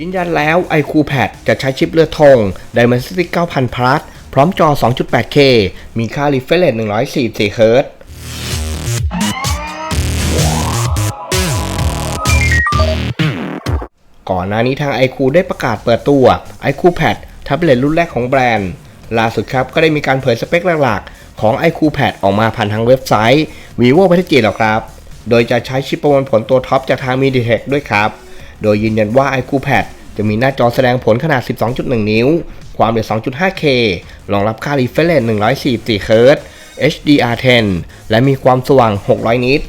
ยืนยันแล้ว iQ Pad จะใช้ชิปเลือดธง Dimensity 9000 Plus พร้อมจอ 2.8K มีค่า refresh rate 144 Hz ก่อนหน้านี้ทาง iQ ได้ประกาศเปิดตัว iQ Pad แท็บเล็ตรุ่นแรกของแบรนด์ ล่าสุดครับก็ได้มีการเผยสเปคหลักๆ ของ iQ Pad ออกมาผ่านทางเว็บไซต์ vivo ประเทศจีนแล้วครับ โดยจะใช้ชิปประมวลผลตัวท็อปจากทาง MediaTek ด้วยครับ โดยยืนยันว่า iQ Pad จะมีหน้าจอแสดงผลขนาด 12.1 นิ้ว ความเร็ว 2.5K รองรับค่า refresh rate 144 Hz HDR10 และมีความสว่าง 600 นิต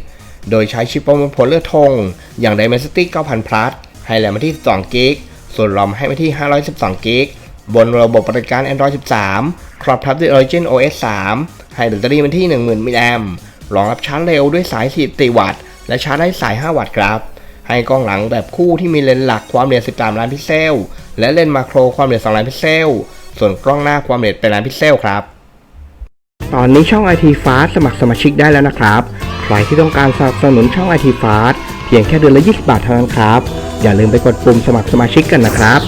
โดยใช้ชิปประมวลผลเลือดธงอย่าง Dimensity 9000 Plus ให้แรมมาที่2กิกส่วนรอมให้มาที่ 512กิกบนระบบปฏิบัติการ Android 13 ครอบทับด้วย Origin OS 3 ให้แบตเตอรี่มาที่ 10,000มิลลิแอมป์รองรับชาร์จเร็วด้วยสาย44วัตต์ และชาร์จได้สาย 5 วัตต์ครับ ให้กล้องหลังแบบคู่ที่มีเลนส์หลักความละเอียด13 ล้านพิกเซล และเลนส์มาโครความละเอียด2ล้านพิกเซล ส่วนกล้องหน้าความละเอียดเป็นล้านพิกเซลครับ ตอนนี้ช่อง IT Fast สมัครสมาชิกได้แล้วนะครับ ใครที่ต้องการสนับสนุนช่อง IT Fast เพียงแค่เดือนละ 20 บาทเท่านั้นครับ อย่าลืมไปกดปุ่มสมัครสมาชิกกันนะครับ